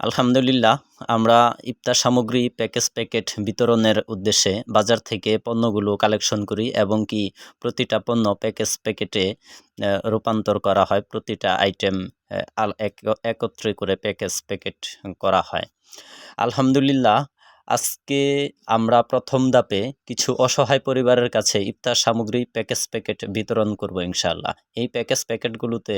আলহামদুলিল্লাহ, আমরা ইফতার সামগ্রী, প্যাকেজ প্যাকেট বিতরণের উদ্দেশ্যে বাজার থেকে পণ্যগুলো কালেকশন করি এবং কি প্রতিটা পণ্য প্যাকেজ প্যাকেটে রূপান্তর করা হয়। প্রতিটা আইটেম একত্রে করে প্যাকেজ প্যাকেট করা হয়। আলহামদুলিল্লাহ, আজকে আমরা প্রথম দাপে কিছু অসহায় পরিবারের কাছে ইফতার সামগ্রী, প্যাকেজ প্যাকেট বিতরণ করব ইনশাআল্লাহ। এই প্যাকেজ প্যাকেটগুলোতে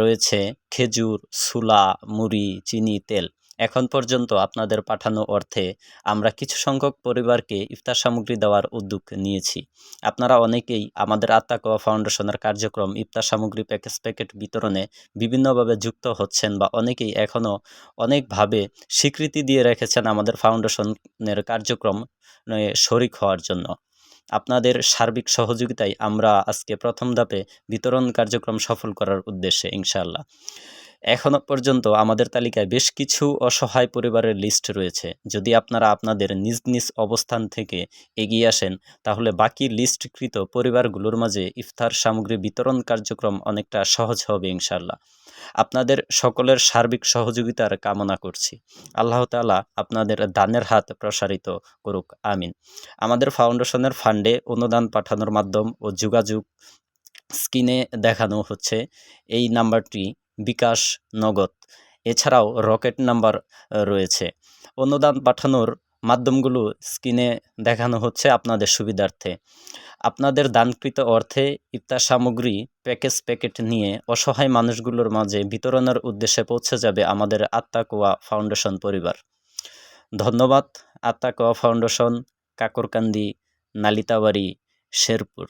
রয়েছে খেজুর, সুলা, মুড়ি, চিনি, তেল। এখন পর্যন্ত আপনাদের পাঠানো অর্থে আমরা কিছু সংখ্যক পরিবারকে ইফতার সামগ্রী দেওয়ার উদ্যোগ নিয়েছি। আপনারা অনেকেই আমাদের আত্মাকোয়া ফাউন্ডেশনের কার্যক্রম ইফতার সামগ্রী প্যাকেজ, প্যাকেট বিতরণে বিভিন্নভাবে যুক্ত হচ্ছেন বা অনেকেই এখনও অনেকভাবে স্বীকৃতি দিয়ে রেখেছেন আমাদের ফাউন্ডেশনের কার্যক্রম শরিক হওয়ার জন্য। আপনাদের সার্বিক সহযোগিতায় আমরা আজকে প্রথম ধাপে বিতরণ কার্যক্রম সফল করার উদ্দেশ্যে ইনশাআল্লাহ। এখনও পর্যন্ত আমাদের তালিকায় বেশ কিছু অসহায় পরিবারের লিস্ট রয়েছে। যদি আপনারা আপনাদের নিজ নিজ অবস্থান থেকে এগিয়ে আসেন, তাহলে বাকি লিস্টকৃত পরিবারগুলোর মাঝে ইফতার সামগ্রী বিতরণ কার্যক্রম অনেকটা সহজ হবে ইনশাল্লাহ আপনাদের সকলের সার্বিক সহযোগিতার কামনা করছি। আল্লাহ তাআলা আপনাদের দানের হাত প্রসারিত করুক, আমিন। আমাদের ফাউন্ডেশনের ফান্ডে অনুদান পাঠানোর মাধ্যম ও যোগাযোগ স্ক্রিনে দেখানো হচ্ছে। এই নাম্বারটি বিকাশ নগদ। এছাড়াও রকেট নাম্বার রয়েছে। অনুদান পাঠানোর মাধ্যমগুলো স্ক্রিনে দেখানো হচ্ছে আপনাদের সুবিধার্থে। আপনাদের দানকৃত অর্থে ইফতার সামগ্রী, প্যাকেজ প্যাকেট নিয়ে অসহায় মানুষগুলোর মাঝে বিতরণের উদ্দেশ্যে পৌঁছে যাবে আমাদের আত্মাকুয়া ফাউন্ডেশন পরিবার। ধন্যবাদ। আত্মাকুয়া ফাউন্ডেশন, কাকরকান্দি, নালিতাবাড়ি, শেরপুর।